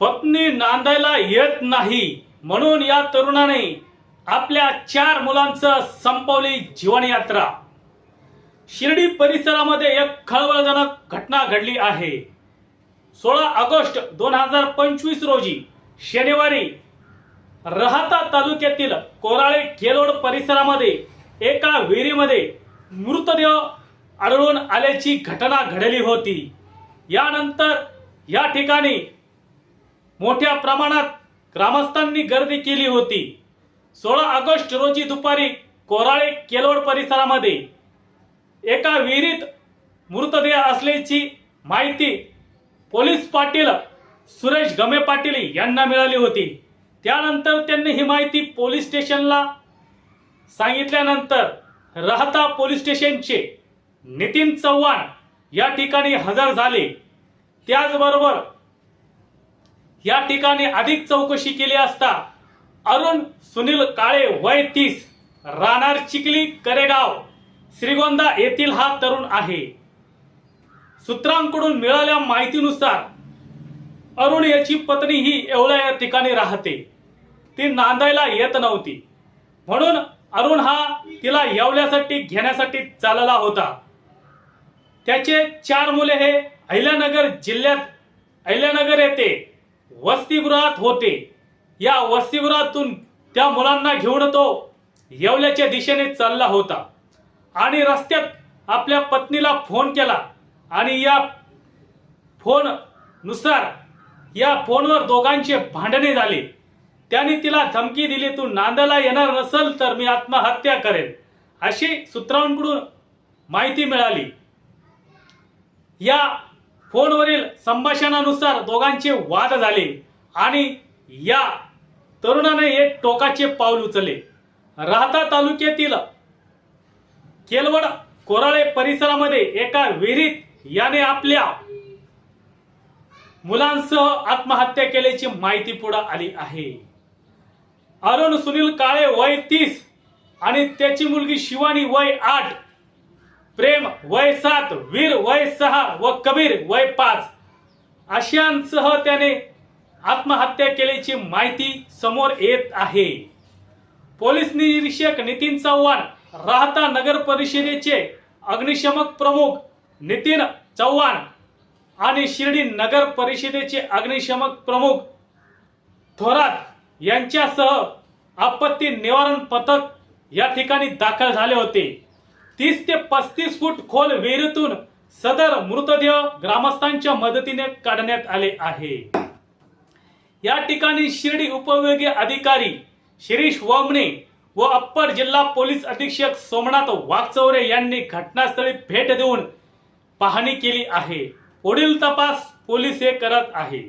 पत्नी नांदायला येत नाही म्हणून या तरुणाने आपल्या चार मुलांचं संपवली जीवनयात्रा. शिर्डी परिसरामध्ये एक खळबळजनक घटना घडली आहे. सोळा ऑगस्ट दोन हजार पंचवीस रोजी शनिवारी राहता तालुक्यातील कोराळे केलोड परिसरामध्ये एका विहिरीमध्ये मृतदेह आढळून आल्याची घटना घडली होती. यानंतर या ठिकाणी मोठ्या प्रमाणात ग्रामस्थांनी गर्दी केली होती. सोळा ऑगस्ट रोजी दुपारी कोराळे केलोड परिसरामध्ये एका विहिरीत मृतदेह असल्याची माहिती पोलीस पाटील सुरेश गमे पाटील यांना मिळाली होती. त्यानंतर त्यांनी ही माहिती पोलीस स्टेशनला सांगितल्यानंतर राहता पोलीस स्टेशनचे नितीन चव्हाण या ठिकाणी हजर झाले. त्याचबरोबर या ठिकाणी अधिक चौकशी केली असता अरुण सुनील काळे वय तीस राहणार चिखली करेगाव श्रीगोंदा येथील हा तरुण आहे. सूत्रांकडून मिळाल्या माहितीनुसार अरुण याची पत्नी ही एवढ्या या ठिकाणी राहते. ती नांदायला येत नव्हती. म्हणून अरुण हा तिला येवल्यासाठी घेण्यासाठी चालला होता. त्याचे चार मुले हे अहिल्यानगर जिल्ह्यात अहिल्यानगर येथे वसतिगृहात होते. या वसतिगृहातून त्या मुलांना घेऊन तो येवल्याच्या दिशेने चालला होता. आणि रस्त्यात आपल्या पत्नीला फोन केला. आणि या फोननुसार या फोनवर दोघांचे भांडणे झाले. त्याने तिला धमकी दिली तू नांदायला येणार नसल तर मी आत्महत्या करेन. अशी सूत्रांकडून माहिती मिळाली. या फोनवरील संभाषणानुसार दोघांचे वाद झाले आणि या तरुणाने एक टोकाचे पाऊल उचलले. राहता तालुक्यातील केलवड कोराळे परिसरामध्ये एका विहिरीत याने आपल्या मुलांसह आत्महत्या केल्याची माहिती पुढे आली आहे. अरुण सुनील काळे वय तीस आणि त्याची मुलगी शिवानी वय आठ. प्रेम वय सात वीर वय सहा व कबीर वय पाच. अशांसह त्याने आत्महत्या केल्याची माहिती समोर येत आहे. पोलीस निरीक्षक नितीन चव्हाण राहता नगर परिषदेचे अग्निशमक प्रमुख नितीन चव्हाण आणि शिर्डी नगर परिषदेचे अग्निशमक प्रमुख थोरात यांच्यासह आपत्ती निवारण पथक या ठिकाणी दाखल झाले होते. तीस ते पस्तीस फूट खोल विहिरीतून सदर मृतदेह ग्रामस्थांच्या मदतीने काढण्यात आले आहे. या ठिकाणी शिर्डी उपविभागीय अधिकारी शिरीष वमणे व अप्पर जिल्हा पोलीस अधीक्षक सोमनाथ वागचौरे यांनी घटनास्थळी भेट देऊन पाहणी केली आहे. पुढील तपास पोलीस हे करत आहे.